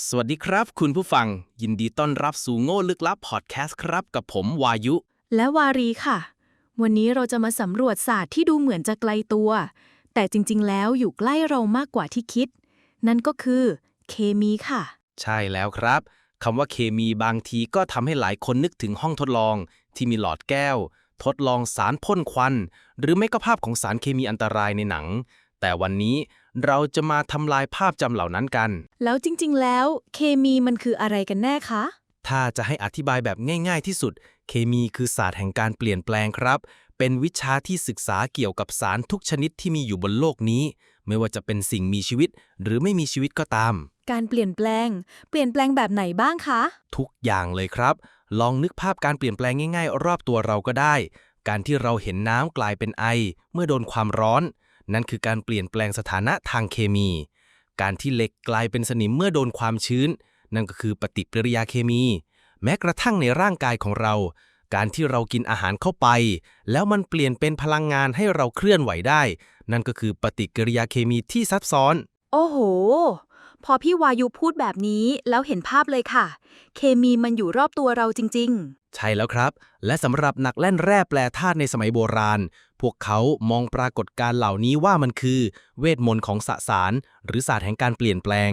สวัสดีครับ คุณผู้ฟัง ยินดีต้อนรับสู่โง่ลึกลับพอดแคสต์ครับกับผมวายุ และวารีค่ะ วันนี้เราจะมาสำรวจศาสตร์ที่ดูเหมือนจะไกลตัว แต่จริงๆ แล้วอยู่ใกล้เรามากกว่าที่คิด นั่นก็คือเคมีค่ะ ใช่แล้วครับคำว่าเคมีบางทีก็ทำให้หลายคนนึกถึงห้องทดลอง ที่มีหลอดแก้ว ทดลองสารพ่นควัน หรือไม่ก็ภาพของสารเคมีอันตรายในหนัง แต่วันนี้เราจะมาทำลายภาพจำเหล่านั้นกัน แล้วจริง ๆ แล้ว เคมีมันคืออะไรกันแน่คะ ถ้าจะให้อธิบายแบบง่าย ๆ ที่สุด เคมีคือศาสตร์แห่งการเปลี่ยนแปลงครับ เป็นวิชาที่ศึกษาเกี่ยวกับสารทุกชนิดที่มีอยู่บนโลกนี้ ไม่ว่าจะเป็นสิ่งมีชีวิต หรือไม่มีชีวิตก็ตาม การเปลี่ยนแปลง เปลี่ยนแปลงแบบไหนบ้างคะ ทุกอย่างเลยครับ ลองนึกภาพการเปลี่ยนแปลงง่าย ๆ รอบตัวเราก็ได้ การที่เราเห็นน้ำกลายเป็นไอ เมื่อโดนความร้อน นั่นคือการเปลี่ยนแปลงสถานะทางเคมี การที่เหล็กกลายเป็นสนิมเมื่อโดนความชื้น นั่นก็คือปฏิกิริยาเคมี แม้กระทั่งในร่างกายของเรา การที่เรากินอาหารเข้าไป แล้วมันเปลี่ยนเป็นพลังงานให้เราเคลื่อนไหวได้ นั่นก็คือปฏิกิริยาเคมีที่ซับซ้อน โอ้โห พอพี่วายุพูดแบบนี้แล้วเห็นภาพเลยค่ะ เคมีมันอยู่รอบตัวเราจริง ใช่แล้วครับ และสำหรับนักแล่นแร่แปรธาตุในสมัยโบราณ พวกเขามองปรากฏการณ์เหล่านี้ว่ามันคือ เวทมนต์ของสสาร หรือศาสตร์แห่งการเปลี่ยนแปลง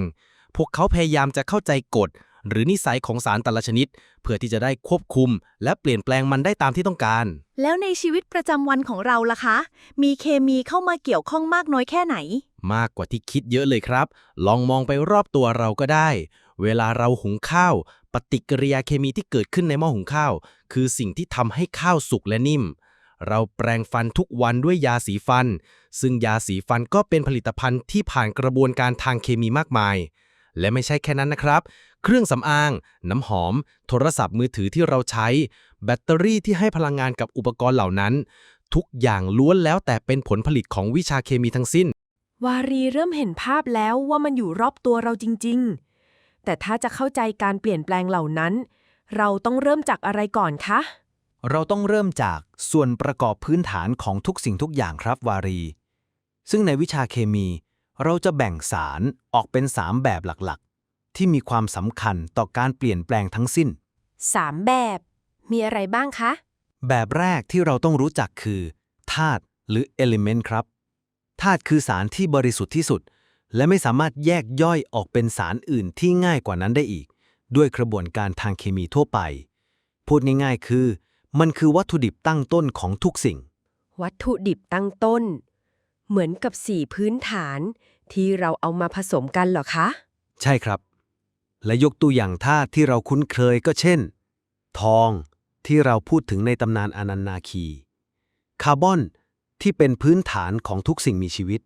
พวกเขาพยายามจะเข้าใจกฎ หรือนิสัยของสารแต่ละชนิด เพื่อที่จะได้ควบคุม และเปลี่ยนแปลงมันได้ตามที่ต้องการๆแล้วในชีวิตประจำวันของเราล่ะคะ มีเคมีเข้ามาเกี่ยวข้องมากน้อยแค่ไหน มากกว่าที่คิดเยอะเลยครับ ลองมองไปรอบตัวเราก็ได้ เวลาเราหุงข้าว ปฏิกิริยาเคมีที่เกิดขึ้นในหม้อหุงข้าว คือสิ่งที่ทำให้ข้าวสุกและนิ่ม เราแปรงฟันทุกวันด้วยยาสีฟัน ซึ่งยาสีฟันก็เป็นผลิตภัณฑ์ที่ผ่านกระบวนการทางเคมีมากมาย และไม่ใช่แค่นั้นนะครับ เครื่องสำอาง น้ำหอม โทรศัพท์มือถือที่เราใช้ แบตเตอรี่ที่ให้พลังงานกับอุปกรณ์เหล่านั้น ทุกอย่างล้วนแล้วแต่เป็นผลผลิตของวิชาเคมีทั้งสิ้น วารีเริ่มเห็นภาพแล้วว่ามันอยู่รอบตัวเราจริง ๆ แต่ถ้าจะเข้าใจการเปลี่ยนแปลงเหล่านั้น เราต้องเริ่มจากอะไรก่อนคะ เราต้องเริ่มจากส่วนประกอบพื้นฐานของทุกสิ่งทุกอย่างครับวารี ซึ่งในวิชาเคมี เราจะแบ่งสารออกเป็น 3 แบบหลักๆ ที่มีความสำคัญต่อการเปลี่ยนแปลงทั้งสิ้น 3 แบบ มีอะไรบ้างคะ แบบแรกที่เราต้องรู้จักคือธาตุหรือ element ครับธาตุคือสารที่บริสุทธิ์ที่สุด และไม่สามารถแยกย่อยออกเป็นสารอื่นที่ง่ายกว่านั้นได้อีก ด้วยกระบวนการทางเคมีทั่วไป พูดง่ายๆคือ มันคือวัตถุดิบตั้งต้นของทุกสิ่ง วัตถุดิบตั้งต้น เหมือนกับสี่พื้นฐานที่เราเอามาผสมกันเหรอคะ ใช่ครับ และยกตัวอย่างธาตุที่เราคุ้นเคยก็เช่น ทองที่เราพูดถึงในตำนานอนันนาคี คาร์บอนที่เป็นพื้นฐานของทุกสิ่งมีชีวิต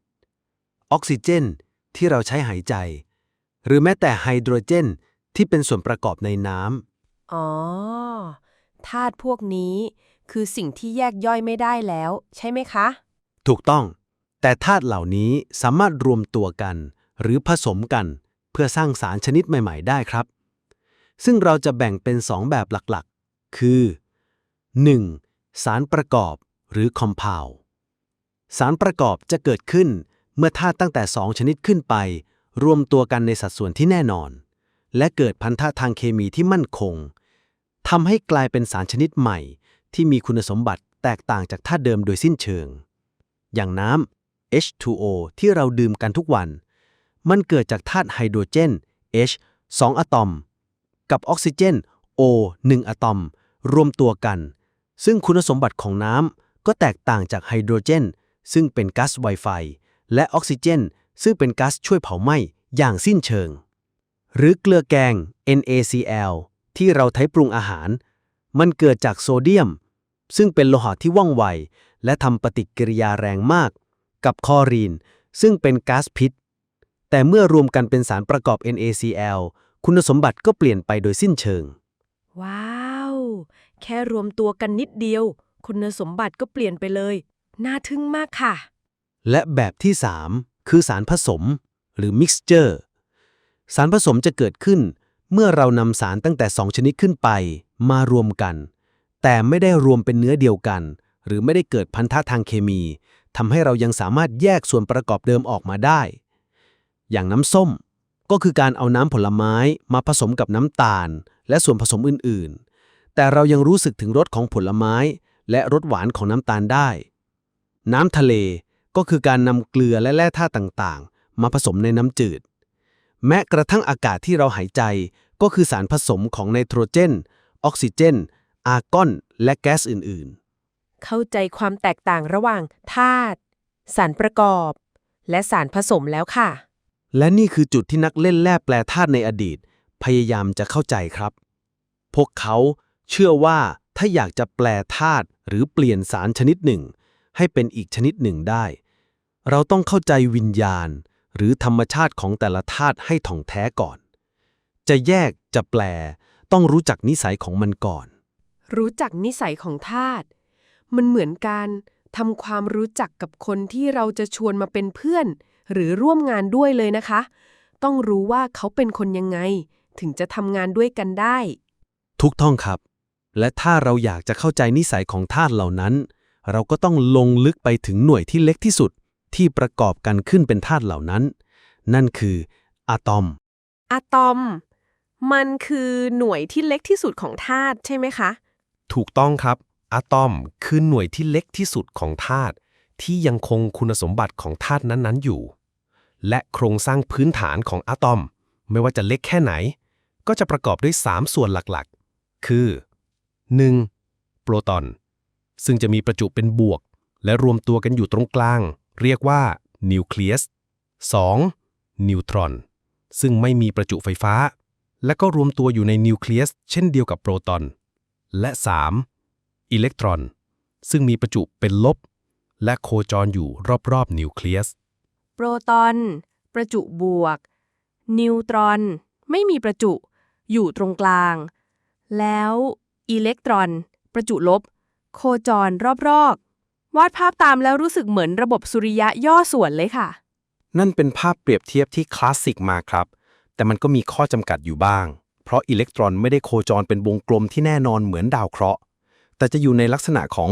ออกซิเจน ที่เราใช้หายใจ หรือแม้แต่ไฮโดรเจน ที่เป็นส่วนประกอบในน้ำอ๋อธาตุพวกนี้คือสิ่งที่แยกย่อยไม่ได้แล้ว ใช่ไหมคะ ถูกต้อง แต่ธาตุเหล่านี้สามารถรวมตัวกัน หรือผสมกัน เพื่อสร้างสารชนิดใหม่ ๆ ได้ครับ ซึ่งเราจะแบ่งเป็น2แบบหลักๆ คือ 1. สารประกอบหรือ compound สารประกอบจะเกิดขึ้น เมื่อธาตุตั้งแต่ 2 ชนิดขึ้นไป รวมตัวกันในสัดส่วนที่แน่นอน และเกิดพันธะทางเคมีที่มั่นคงทำให้กลายเป็นสารชนิดใหม่ ที่มีคุณสมบัติแตกต่างจากธาตุเดิมโดยสิ้นเชิง อย่างน้ำ H2O ที่เราดื่มกันทุกวัน มันเกิดจากธาตุไฮโดรเจน H 2อะตอม กับออกซิเจน O 1อะตอม รวมตัวกัน ซึ่งคุณสมบัติของน้ำก็แตกต่างจากไฮโดรเจน ซึ่งเป็นก๊าซไวไฟ และออกซิเจน ซึ่งเป็นก๊าซช่วยเผาไหม้อย่างสิ้นเชิง หรือเกลือแกง NaCl ที่เราใช้ปรุงอาหาร มันเกิดจากโซเดียม ซึ่งเป็นโลหะที่ว่องไว และทำปฏิกิริยาแรงมาก กับคลอรีน ซึ่งเป็นก๊าซพิษ แต่เมื่อรวมกันเป็นสารประกอบ NaCl คุณสมบัติก็เปลี่ยนไปโดยสิ้นเชิง ว้าว แค่รวมตัวกันนิดเดียว คุณสมบัติก็เปลี่ยนไปเลย น่าทึ่งมากค่ะ และแบบที่ 3 คือสารผสม หรือ mixture สารผสมจะเกิดขึ้น เมื่อเรานำสารตั้งแต่ 2 ชนิดขึ้นไป มารวมกัน แต่ไม่ได้รวมเป็นเนื้อเดียวกัน หรือไม่ได้เกิดพันธะทางเคมีทำให้เรายังสามารถแยกส่วนประกอบเดิมออกมาได้ อย่างน้ำส้ม ก็ก็คือการเอาน้ำผลไม้มาผสมกับน้ำตาล และส่วนผสมอื่นๆ แต่เรายังรู้สึกถึงรสของผลไม้ และรสหวานของน้ำตาลได้ น้ำทะเล ก็คือการนำเกลือและแร่ธาตุต่างๆ มาผสมในน้ำจืด แม้กระทั่งอากาศที่เราหายใจก็คือสารผสมของไนโตรเจน ออกซิเจน อาร์กอน และแก๊สอื่นๆ เข้าใจความแตกต่างระหว่างธาตุสารประกอบ และสารผสมแล้วค่ะ และนี่คือจุดที่นักเล่นแร่แปลธาตุในอดีต พยายามจะเข้าใจครับ พวกเขาเชื่อว่าถ้าอยากจะแปลธาตุหรือเปลี่ยนสารชนิดหนึ่ง ให้เป็นอีกชนิดหนึ่งได้ เราต้องเข้าใจวิญญาณ หรือธรรมชาติของแต่ละธาตุให้ถ่องแท้ก่อน จะแยกจะแปล ต้องรู้จักนิสัยของมันก่อน รู้จักนิสัยของธาตุมันเหมือนการทำความรู้จักกับคนที่เราจะชวนมาเป็นเพื่อน หรือร่วมงานด้วยเลยนะคะ ต้องรู้ว่าเขาเป็นคนยังไง ถึงจะทำงานด้วยกันได้ ทุกท่องครับ และถ้าเราอยากจะเข้าใจนิสัยของธาตุเหล่านั้น เราก็ต้องลงลึกไปถึงหน่วยที่เล็กที่สุด ที่ประกอบกันขึ้นเป็นธาตุเหล่านั้น นั่นคืออะตอม อะตอม มันคือหน่วยที่เล็กที่สุดของธาตุใช่ไหมคะ ถูกต้องครับ อะตอมคือหน่วยที่เล็กที่สุดของธาตุที่ยังคงคุณสมบัติของธาตุนั้นๆอยู่ และโครงสร้างพื้นฐานของอะตอม ไม่ว่าจะเล็กแค่ไหน ก็จะประกอบด้วย 3 ส่วนหลักๆ คือ 1. โปรตอน ซึ่งจะมีประจุเป็นบวก และรวมตัวกันอยู่ตรงกลาง เรียกว่านิวเคลียส 2. นิวตรอน ซึ่งไม่มีประจุไฟฟ้า และก็รวมตัวอยู่ในนิวเคลียส เช่นเดียวกับโปรตอน และ 3. อิเล็กตรอน ซึ่งมีประจุเป็นลบ และโคจรอยู่รอบๆนิวเคลียส โปรตอน ประจุบวก นิวตรอน ไม่มีประจุ อยู่ตรงกลาง แล้วอิเล็กตรอน ประจุลบ โคจรรอบๆ วาดภาพตามแล้วรู้สึกเหมือนระบบสุริยะย่อส่วนเลยค่ะ นั่นเป็นภาพเปรียบเทียบที่คลาสสิกมากครับ แต่มันก็มีข้อจำกัดอยู่บ้าง เพราะอิเล็กตรอนไม่ได้โคจรเป็นวงกลมที่แน่นอนเหมือนดาวเคราะห์ แต่จะอยู่ในลักษณะของ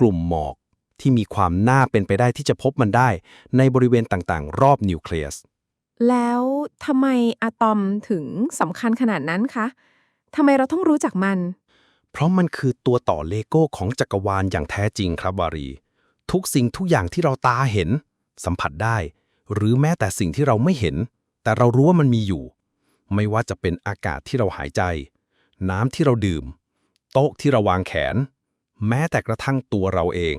กลุ่มหมอกที่มีความน่าเป็นไปได้ที่จะพบมันได้ ในบริเวณต่างๆ รอบนิวเคลียส แล้วทำไมอะตอมถึงสำคัญขนาดนั้นคะทำไมเราต้องรู้จักมัน เพราะมันคือตัวต่อเลโก้ของจักรวาลอย่างแท้จริงครับวารี ทุกสิ่งทุกอย่างที่เราตาเห็น สัมผัสได้ หรือแม้แต่สิ่งที่เราไม่เห็น แต่เรารู้ว่ามันมีอยู่ ไม่ว่าจะเป็นอากาศที่เราหายใจ น้ำที่เราดื่ม โต๊ะที่เราวางแขน แม้แต่กระทั่งตัวเราเอง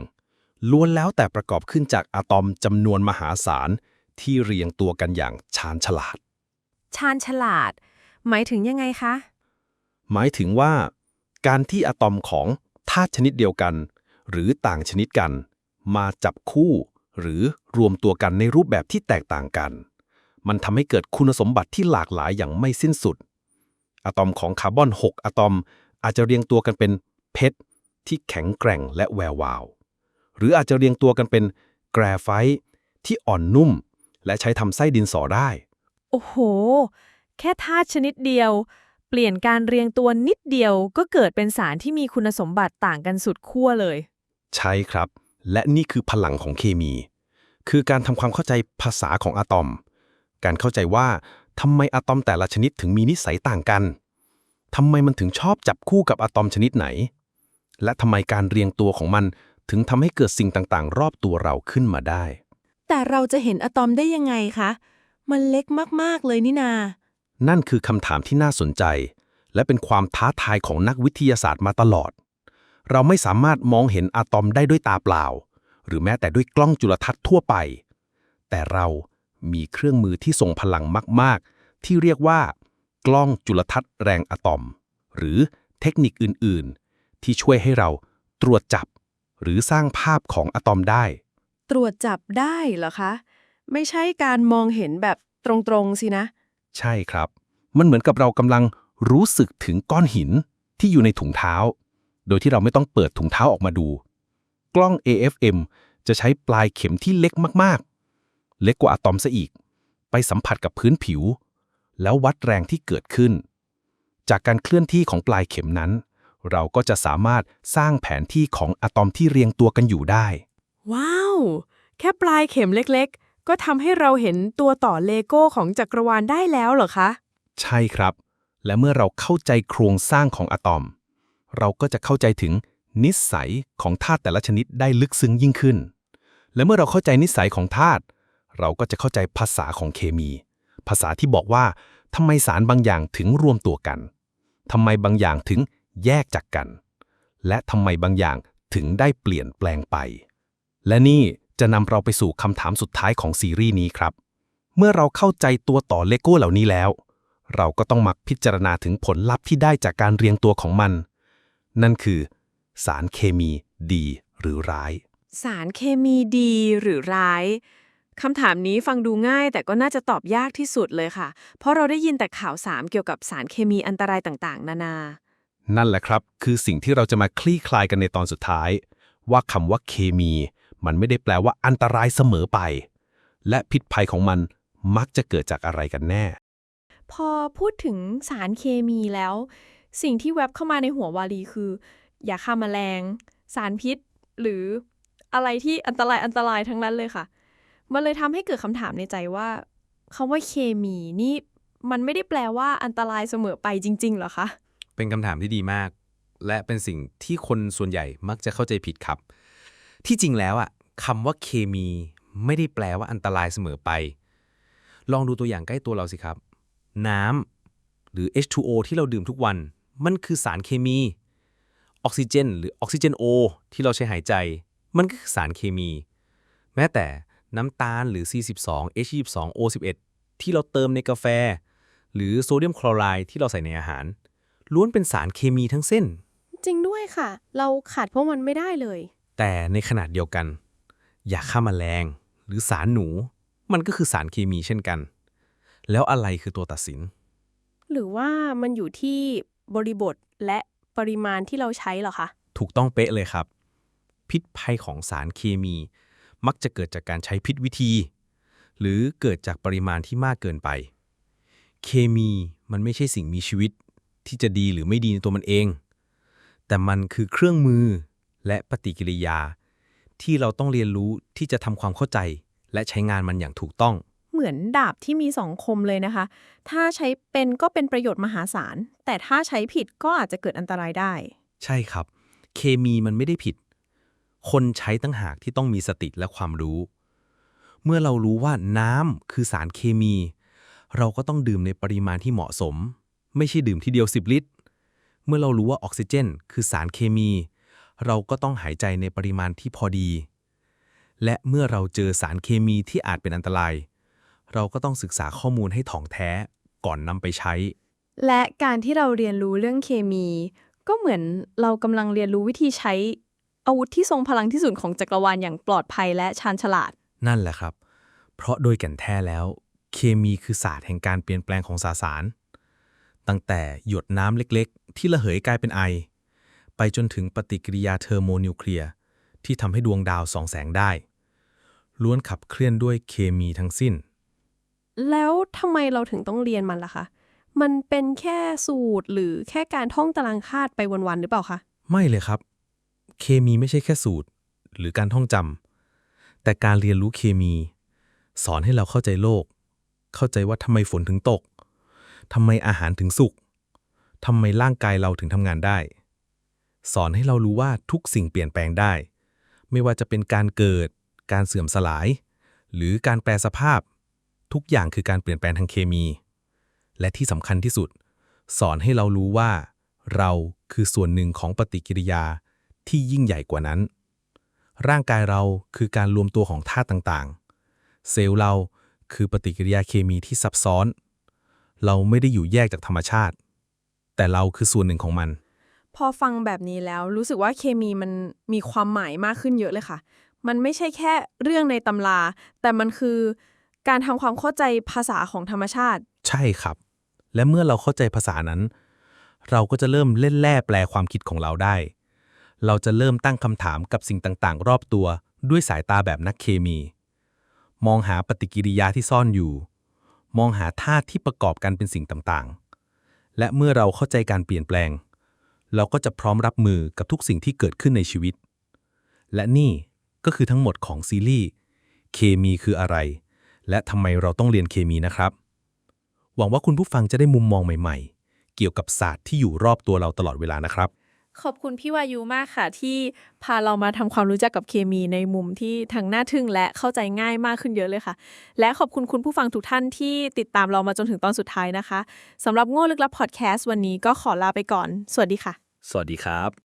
ล้วนแล้วแต่ประกอบขึ้นจากอะตอมจำนวนมหาศาลที่เรียงตัวกันอย่างชาญฉลาด ชาญฉลาด หมายถึงยังไงคะ หมายถึงว่า การที่อะตอมของธาตุชนิดเดียวกัน หรือต่างชนิดกัน มาจับคู่ หรือรวมตัวกันในรูปแบบที่แตกต่างกัน มันทำให้เกิดคุณสมบัติที่หลากหลายอย่างไม่สิ้นสุด อะตอมของคาร์บอน 6 อะตอมอาจจะเรียงตัวกันเป็นเพชรที่แข็งแกร่งและแวววาว หรืออาจจะเรียงตัวกันเป็นแกรไฟต์ที่อ่อนนุ่ม และใช้ทำไส้ดินสอได้ โอ้โห แค่ธาตุชนิดเดียว เปลี่ยนการเรียงตัวนิดเดียวก็เกิดเป็นสารที่มีคุณสมบัติต่างกันสุดขั้วเลย ใช่ครับ และนี่คือพลังของเคมี คือการทำความเข้าใจภาษาของอะตอม การเข้าใจว่าทำไมอะตอมแต่ละชนิดถึงมีนิสัยต่างกันทำไมมันถึงชอบจับคู่กับอะตอมชนิดไหน และทำไมการเรียงตัวของมันถึงทำให้เกิดสิ่งต่างๆ รอบตัวเราขึ้นมาได้ แต่เราจะเห็นอะตอมได้ยังไงคะ มันเล็กมาก ๆ เลยนี่นา นั่นคือคำถามที่น่าสนใจ และเป็นความท้าทายของนักวิทยาศาสตร์มาตลอด เราไม่สามารถมองเห็นอะตอมได้ด้วยตาเปล่า หรือแม้แต่ด้วยกล้องจุลทรรศน์ทั่วไป แต่เรามีเครื่องมือที่ทรงพลังมาก ๆ ที่เรียกว่า กล้องจุลทรรศน์แรงอะตอม หรือเทคนิคอื่น ๆ ที่ช่วยให้เราตรวจจับ หรือสร้างภาพของอะตอมได้ ตรวจจับได้เหรอคะ ไม่ใช่การมองเห็นแบบตรงๆสินะ ใช่ครับ มันเหมือนกับเรากำลังรู้สึกถึงก้อนหินที่อยู่ในถุงเท้า โดยที่เราไม่ต้องเปิดถุงเท้าออกมาดู กล้อง AFM จะใช้ปลายเข็มที่เล็กมากๆ เล็กกว่าอะตอมซะอีก ไปสัมผัสกับพื้นผิว แล้ววัดแรงที่เกิดขึ้น จากการเคลื่อนที่ของปลายเข็มนั้น เราก็จะสามารถสร้างแผนที่ของอะตอมที่เรียงตัวกันอยู่ได้ ว้าว แค่ปลายเข็มเล็กก็ทำให้เราเห็นตัวต่อเลโก้ของจักรวาลได้แล้วเหรอคะ ใช่ครับ และเมื่อเราเข้าใจโครงสร้างของอะตอม เราก็จะเข้าใจถึงนิสัยของธาตุแต่ละชนิดได้ลึกซึ้งยิ่งขึ้น และเมื่อเราเข้าใจนิสัยของธาตุเราก็จะเข้าใจภาษาของเคมี ภาษาที่บอกว่าทำไมสารบางอย่างถึงรวมตัวกันทำไมบางอย่างถึงแยกจากกัน และทำไมบางอย่างถึงได้เปลี่ยนแปลงไป และนี่จะนำเราไปสู่คำถามสุดท้ายของซีรีส์นี้ครับ เมื่อเราเข้าใจตัวต่อเลโก้เหล่านี้แล้ว เราก็ต้องมักพิจารณาถึงผลลัพธ์ที่ได้จากการเรียงตัวของมัน นั่นคือ สารเคมีดีหรือร้าย สารเคมีดีหรือร้ายคำถามนี้ฟังดูง่ายแต่ก็น่าจะตอบยากที่สุดเลยค่ะ เพราะเราได้ยินแต่ข่าวสามเกี่ยวกับสารเคมีอันตรายต่างๆ นานา นั่นแหละครับ คือสิ่งที่เราจะมาคลี่คลายกันในตอนสุดท้าย ว่าคำว่าเคมี มันไม่ได้แปลว่าอันตรายเสมอไป และพิษภัยของมันมักจะเกิดจากอะไรกันแน่ พอพูดถึงสารเคมีแล้ว สิ่งที่แวบเข้ามาในหัววารีคือยาฆ่าแมลง สารพิษ หรืออะไรที่อันตรายอันตรายทั้งนั้นเลยค่ะ มันเลยทำให้เกิดคำถามในใจว่าคำว่าเคมีนี่มันไม่ได้แปลว่าอันตรายเสมอไปจริงๆหรอคะ เป็นคำถามที่ดีมาก และเป็นสิ่งที่คนส่วนใหญ่มักจะเข้าใจผิดครับ ที่จริงแล้วอะคำว่าเคมีไม่ได้แปลว่าอันตรายเสมอไป ลองดูตัวอย่างใกล้ตัวเราสิครับ น้ำหรือ H2O ที่เราดื่มทุกวัน มันคือสารเคมี ออกซิเจน หรือออกซิเจน O ที่เราใช้หายใจ มันก็คือสารเคมี แม้แต่น้ำตาลหรือ C12 H22 O11 ที่เราเติมในกาแฟ หรือโซเดียมคลอไรด์ที่เราใส่ในอาหาร ล้วนเป็นสารเคมีทั้งสิ้น จริงด้วยค่ะ เราขาดพวกมันไม่ได้เลย แต่ในขนาดเดียวกัน ยาฆ่าแมลง หรือสารหนู มันก็คือสารเคมีเช่นกัน แล้วอะไรคือตัวตัดสิน หรือว่ามันอยู่ที่ บริบทและปริมาณที่เราใช้เหรอคะ ถูกต้องเป๊ะเลยครับ พิษภัยของสารเคมี มักจะเกิดจากการใช้พิษวิธี หรือเกิดจากปริมาณที่มากเกินไป เคมีมันไม่ใช่สิ่งมีชีวิตที่จะดีหรือไม่ดีในตัวมันเอง แต่มันคือเครื่องมือและปฏิกิริยา ที่เราต้องเรียนรู้ที่จะทำความเข้าใจ และใช้งานมันอย่างถูกต้อง เหมือนดาบที่มีสองคมเลยนะคะ ถ้าใช้เป็นก็เป็นประโยชน์มหาศาล แต่ถ้าใช้ผิดก็อาจจะเกิดอันตรายได้ ใช่ครับ เคมีมันไม่ได้ผิด คนใช้ตั้งหากที่ต้องมีสติและความรู้ เมื่อเรารู้ว่าน้ำคือสารเคมี เราก็ต้องดื่มในปริมาณที่เหมาะสม ไม่ใช่ดื่มทีเดียว 10 ลิตร เมื่อเรารู้ว่าออกซิเจน คือสารเคมี เราก็ต้องหายใจในปริมาณที่พอดี และเมื่อเราเจอสารเคมีที่อาจเป็นอันตราย เราก็ต้องศึกษาข้อมูลให้ถ่องแท้ก่อนนำไปใช้ และการที่เราเรียนรู้เรื่องเคมี ก็เหมือนเรากำลังเรียนรู้วิธีใช้อาวุธที่ทรงพลังที่สุดของจักรวาลอย่างปลอดภัยและชาญฉลาด นั่นแหละครับ เพราะโดยแก่นแท้แล้ว เคมีคือศาสตร์แห่งการเปลี่ยนแปลงของสสาร ตั้งแต่หยดน้ำเล็กๆ ที่ระเหยกลายเป็นไอ ไปจนถึงปฏิกิริยาเทอร์โมนิวเคลียร์ที่ทำให้ดวงดาวส่องแสงได้ ล้วนขับเคลื่อนด้วยเคมีทั้งสิ้น แล้วทำไมเราถึงต้องเรียนมันล่ะคะ มันเป็นแค่สูตรหรือแค่การท่องตารางคาดไปวัน ๆ หรือเปล่าคะ ไม่เลยครับ เคมีไม่ใช่แค่สูตร หรือการท่องจำแต่การเรียนรู้เคมี สอนให้เราเข้าใจโลก เข้าใจว่าทำไมฝนถึงตกทำไมอาหารถึงสุกทำไมร่างกายเราถึงทำงานได้ สอนให้เรารู้ว่าทุกสิ่งเปลี่ยนแปลงได้ ไม่ว่าจะเป็นการเกิด การเสื่อมสลาย หรือการแปลสภาพ ทุกอย่างคือการเปลี่ยนแปลงทางเคมี และที่สำคัญที่สุด สอนให้เรารู้ว่า เราคือส่วนหนึ่งของปฏิกิริยาที่ยิ่งใหญ่กว่านั้น ร่างกายเราคือการรวมตัวของธาตุต่างๆ เซลล์เราคือปฏิกิริยาเคมีที่ซับซ้อน เราไม่ได้อยู่แยกจากธรรมชาติ แต่เราคือส่วนหนึ่งของมัน พอฟังแบบนี้แล้วรู้สึกว่าเคมีมันมีความหมายมากขึ้นเยอะเลยค่ะ มันไม่ใช่แค่เรื่องในตำรา แต่มันคือ การทำความเข้าใจภาษาของธรรมชาติ ใช่ครับ และเมื่อเราเข้าใจภาษานั้น เราก็จะเริ่มเล่นแร่แปลความคิดของเราได้ เราจะเริ่มตั้งคำถามกับสิ่งต่างๆ รอบตัวด้วยสายตาแบบนักเคมี มองหาปฏิกิริยาที่ซ่อนอยู่ มองหาธาตุที่ประกอบกันเป็นสิ่งต่างๆ และเมื่อเราเข้าใจการเปลี่ยนแปลง เราก็จะพร้อมรับมือกับทุกสิ่งที่เกิดขึ้นในชีวิต และนี่ก็คือทั้งหมดของซีรีส์เคมีคืออะไร และทำไมเราต้องเรียนเคมีนะครับ หวังว่าคุณผู้ฟังจะได้มุมมองใหม่ๆ เกี่ยวกับศาสตร์ที่อยู่รอบตัวเราตลอดเวลานะครับ ขอบคุณพี่วายุมากค่ะ ที่พาเรามาทำความรู้จักกับเคมีในมุมที่ทั้งน่าทึ่งและเข้าใจง่ายมากขึ้นเยอะเลยค่ะ และขอบคุณคุณผู้ฟังทุกท่านที่ติดตามเรามาจนถึงตอนสุดท้ายนะคะสำหรับโง่ลึกลับพอดแคสต์วันนี้ก็ขอลาไปก่อน สวัสดีค่ะ สวัสดีครับ